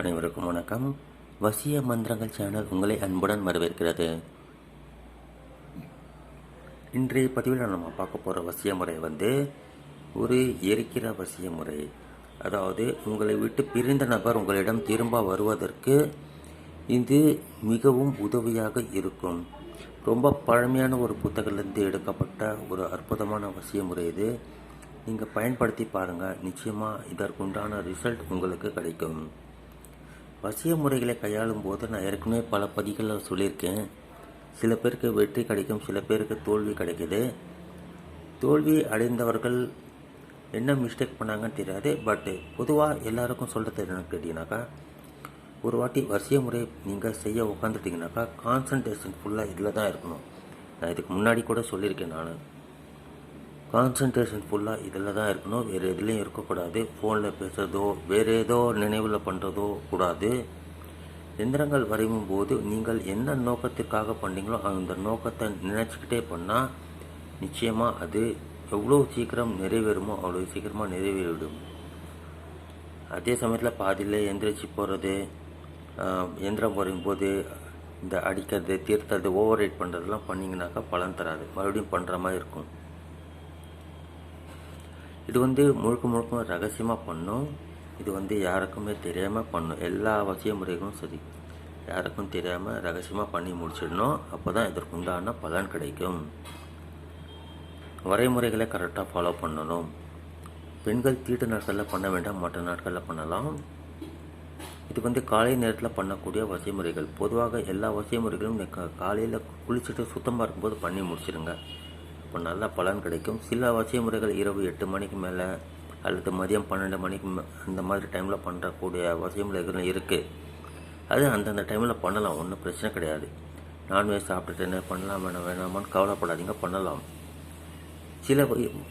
அனைவருக்கும் வணக்கம். வசிய மந்திரங்கள் சேனல் உங்களை அன்புடன் வரவேற்கிறது. இன்றைய பதிவில் நம்ம பார்க்க போகிற வசிய முறை வந்து ஒரு எரிக்கிற வசிய முறை. அதாவது உங்களை விட்டு பிரிந்த நபர் உங்களிடம் திரும்ப வருவதற்கு இது மிகவும் உதவியாக இருக்கும். ரொம்ப பழமையான ஒரு புத்தகத்திலிருந்து எடுக்கப்பட்ட ஒரு அற்புதமான வசிய முறை இது. நீங்கள் பயன்படுத்தி பாருங்கள் நிச்சயமாக இதற்குண்டான ரிசல்ட் உங்களுக்கு கிடைக்கும். வசிய முறைகளை கையாளும் போது நான் ஏற்கனவே பல பதிகளில் சொல்லியிருக்கேன். சில பேருக்கு வெற்றி கிடைக்கும் சில பேருக்கு தோல்வி கிடைக்குது. தோல்வி அடைந்தவர்கள் என்ன மிஸ்டேக் பண்ணாங்கன்னு தெரியாது பட் பொதுவாக எல்லாருக்கும் சொல்கிறது என்னன்னு கேட்டிங்கனாக்கா ஒரு வாட்டி வரிசை முறை நீங்கள் செய்ய உட்காந்துட்டிங்கனாக்கா கான்சன்ட்ரேஷன் ஃபுல்லாக இதில் தான் இருக்கணும். நான் இதுக்கு முன்னாடி கூட சொல்லியிருக்கேன் நான். கான்சன்ட்ரேஷன் ஃபுல்லாக இதில் தான் இருக்கணும். வேறு எதுலேயும் இருக்கக்கூடாது. ஃபோனில் பேசுகிறதோ வேறு ஏதோ நினைவில் பண்ணுறதோ கூடாது. எந்திரங்கள் வரையும் போது நீங்கள் என்ன நோக்கத்திற்காக பண்ணீங்களோ அந்த நோக்கத்தை நினச்சிக்கிட்டே பண்ணால் நிச்சயமாக அது எவ்வளோ சீக்கிரம் நிறைவேறுமோ அவ்வளோ சீக்கிரமாக நிறைவேறிவிடும். அதே சமயத்தில் பாதியில் எந்திரிச்சு போகிறது எந்திரம் வரையும் போது இந்த அடிக்கிறது தீர்த்தது ஓவர் ரைட் பண்ணுறதுலாம் பண்ணிங்கனாக்கா பலன் தராது. மறுபடியும் பண்ணுற மாதிரி இருக்கும். இது வந்து முழுக்க முழுக்க ரகசியமாக பண்ணும். இது வந்து யாருக்குமே தெரியாமல் பண்ணும். எல்லா அவசிய முறைகளும் சரி. யாருக்கும் தெரியாமல் ரகசியமாக பண்ணி முடிச்சிடணும். அப்போ தான் இதற்கு உண்டான பலன் கிடைக்கும். வரைமுறைகளை கரெக்டாக ஃபாலோ பண்ணணும். பெண்கள் தீட்டு நாட்களில் பண்ண வேண்டாம். மற்ற நாட்களில் பண்ணலாம். இது வந்து காலை நேரத்தில் பண்ணக்கூடிய வசிய முறைகள். பொதுவாக எல்லா வசிய முறைகளும் காலையில் குளிச்சுட்டு சுத்தமாக இருக்கும்போது பண்ணி முடிச்சிடுங்க இப்போ நல்ல பலன் கிடைக்கும். சில வசிய முறைகள் இரவு எட்டு மணிக்கு மேலே அல்லது மதியம் பன்னெண்டு மணிக்கு அந்த மாதிரி டைமில் பண்ணுறக்கூடிய வசிய முறைகள் இருக்குது அது அந்தந்த டைமில் பண்ணலாம். ஒன்றும் பிரச்சனை கிடையாது. நான்வெஜ் சாப்பிட்டுட்டு பண்ணலாம்? வேணாம் வேணாமான்னு கவலைப்படாதீங்க. பண்ணலாம். சில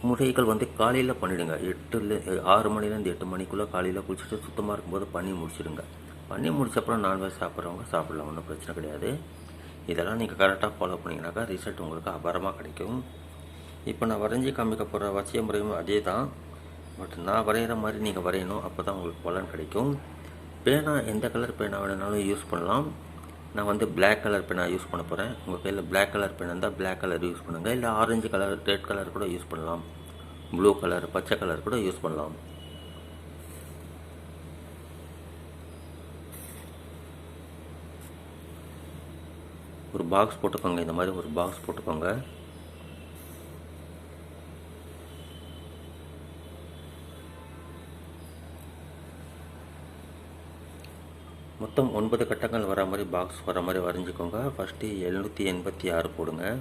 முறைகள் வந்து காலையில் பண்ணிடுங்க. எட்டுல ஆறு மணிலேருந்து எட்டு மணிக்குள்ளே காலையில் குளிச்சுட்டு சுத்தமாக இருக்கும்போது பண்ணி முடிச்சிடுங்க. பண்ணி முடிச்சப்பறம் நான்வெஜ் சாப்பிட்றவங்க சாப்பிடலாம். ஒன்றும் பிரச்சனை கிடையாது. இதெல்லாம் நீங்கள் கரெக்டாக ஃபாலோ பண்ணிங்கனாக்கா ரிசல்ட் உங்களுக்கு அபாரமாக கிடைக்கும். இப்போ நான் வரைஞ்சி காமிக்க போகிற வசிய முறையும் அதே தான் பட் நான் வரைகிற மாதிரி நீங்கள் வரையணும் அப்போ தான் உங்களுக்கு பலன் கிடைக்கும். பேனா எந்த கலர் பேனா வேணுனாலும் யூஸ் பண்ணலாம். நான் வந்து பிளாக் கலர் பேனா யூஸ் பண்ண போகிறேன் உங்கள் கையில் பிளாக் கலர் பேனா இருந்தால் பிளாக் கலர் யூஸ் பண்ணுங்கள் இல்லை ஆரஞ்சு கலர் ரெட் கலர் கூட யூஸ் பண்ணலாம். ப்ளூ கலர் பச்சை கலர் கூட யூஸ் பண்ணலாம். ஒரு பாக்ஸ் போட்டுக்கோங்க. இந்த மாதிரி ஒரு பாக்ஸ் போட்டுக்கோங்க. மொத்தம் ஒன்பது கட்டங்கள் வர மாதிரி பாக்ஸ் வர மாதிரி வரைஞ்சிக்கோங்க. ஃபஸ்ட்டு எழுநூற்றி எண்பத்தி ஆறு போடுங்க.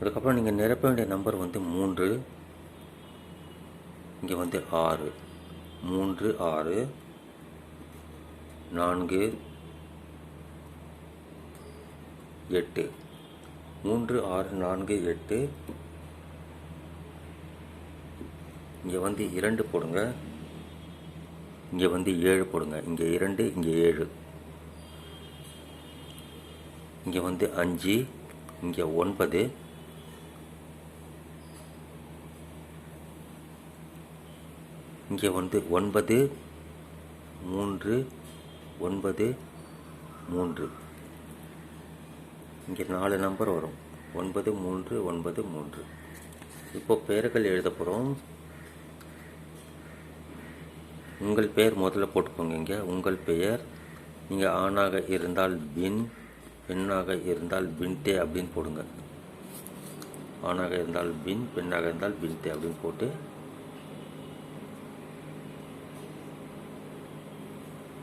அதுக்கப்புறம் நீங்கள் நிரப்ப வேண்டிய நம்பர் வந்து மூன்று. இங்கே வந்து ஆறு. மூன்று ஆறு. நான்கு. எட்டு. மூன்று ஆறு நான்கு எட்டு. இங்கே வந்து இரண்டு போடுங்க. இங்கே வந்து ஏழு போடுங்க. இங்கே இரண்டு இங்கே ஏழு. இங்கே வந்து அஞ்சு இங்கே ஒன்பது. இங்கே வந்து ஒன்பது மூன்று ஒன்பது மூன்று. இங்கே நாலு நம்பர் வரும். ஒன்பது மூன்று ஒன்பது மூன்று. இப்போ பெயர்கள் எழுத போகிறோம் உங்கள் பெயர் முதல்ல போட்டுக்கோங்க இங்கே. உங்கள் பெயர் நீங்கள் ஆணாக இருந்தால் பின் பெண்ணாக இருந்தால் பின்டே அப்படின்னு போடுங்க. ஆணாக இருந்தால் பின் பெண்ணாக இருந்தால் பின்டே அப்படின்னு போட்டு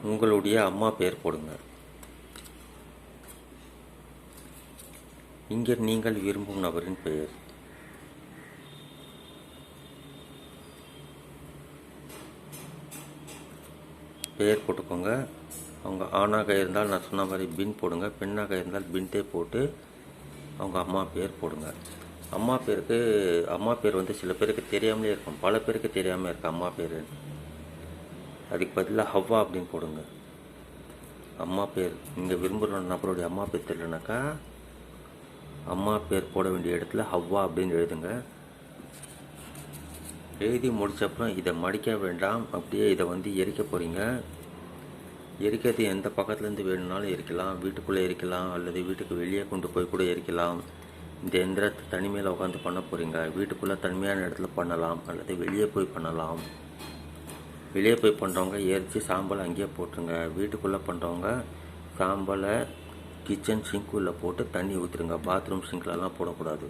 உங்களுடைய அம்மா பெயர் போடுங்க. இங்கே நீங்கள் விரும்பும் நபரின் பெயர். பெயர் போட்டுக்கோங்க. அவங்க ஆணாக இருந்தால் நான் சொன்ன மாதிரி பின் போடுங்க. பெண்ணாக இருந்தால் பின்டே போட்டு அவங்க அம்மா பேர் போடுங்க. அம்மா பேருக்கு அம்மா பேர் வந்து சில பேருக்கு தெரியாமலே இருக்கும். பல பேருக்கு தெரியாமல் இருக்கு அம்மா பேர். அதுக்கு பதிலாக ஹவ்வா அப்படின்னு போடுங்க. அம்மா பேர் நீங்கள் விரும்புகிற நபருடைய அம்மா பேர் தெரியலனாக்கா அம்மா பேர் போட வேண்டிய இடத்துல ஹவ்வா அப்படின்னு எழுதுங்க. எழுதி முடித்தப்போ இதை மடிக்க வேண்டாம் அப்படியே இதை வந்து எரிக்க போகிறீங்க எரிக்கிறது எந்த பக்கத்துலேருந்து வேணும்னாலும் எரிக்கலாம். வீட்டுக்குள்ளே எரிக்கலாம் அல்லது வீட்டுக்கு வெளியே கொண்டு போய் கூட எரிக்கலாம். இந்த எந்திரத்தை தனிமையில் உட்காந்து பண்ண போகிறீங்க வீட்டுக்குள்ளே தனிமையான இடத்துல பண்ணலாம் அல்லது வெளியே போய் பண்ணலாம். வெளியே போய் பண்ணுறவங்க எரித்து சாம்பலை அங்கேயே போட்டுருங்க. வீட்டுக்குள்ளே பண்ணுறவங்க சாம்பலை கிச்சன் சிங்க்குள்ளே போட்டு தண்ணி ஊற்றுருங்க பாத்ரூம் சிங்க்லலாம் போடக்கூடாது.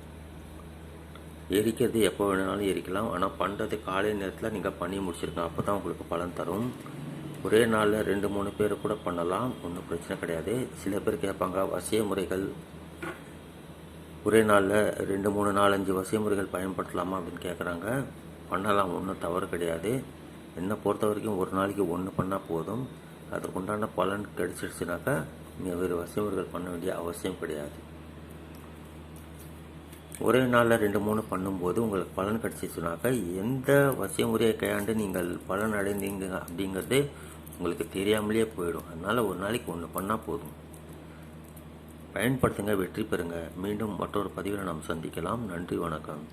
எரிக்கிறது எப்போ வேணுனாலும் எரிக்கலாம். ஆனால் பண்ணுறது காலை நேரத்தில் நீங்கள் பண்ணி முடிச்சிருங்க. அப்போ தான் உங்களுக்கு பலன் தரும். ஒரே நாளில் ரெண்டு மூணு பேர் கூட பண்ணலாம். ஒன்றும் பிரச்சனை கிடையாது. சில பேர் கேட்பாங்க வசிய முறைகள். ஒரே நாளில் ரெண்டு மூணு நாலஞ்சு வசிய முறைகள் பயன்படுத்தலாமா அப்படின்னு கேட்குறாங்க பண்ணலாம் ஒன்றும் தவறு கிடையாது. என்னை பொறுத்த வரைக்கும் ஒரு நாளைக்கு ஒன்று பண்ணால் போதும். அதுக்கு உண்டான பலன் கிடைச்சிடுச்சுனாக்கா நீங்கள் வேறு வசிய முறைகள் பண்ண வேண்டிய அவசியம் கிடையாது. ஒரே நாளில் ரெண்டு மூணு பண்ணும்போது உங்களுக்கு பலன் கிடச்சிச்சுனாக்கா எந்த வசிய முறையை கையாண்டு நீங்கள் பலன் அடைந்தீங்க அப்படிங்கிறது உங்களுக்கு தெரியாமலேயே போயிடும். அதனால் ஒரு நாளைக்கு ஒன்று பண்ணால் போதும். பயன்படுத்துங்க வெற்றி பெறுங்க. மீண்டும் மற்றொரு பதிவில் நாம் சந்திக்கலாம். நன்றி வணக்கம்.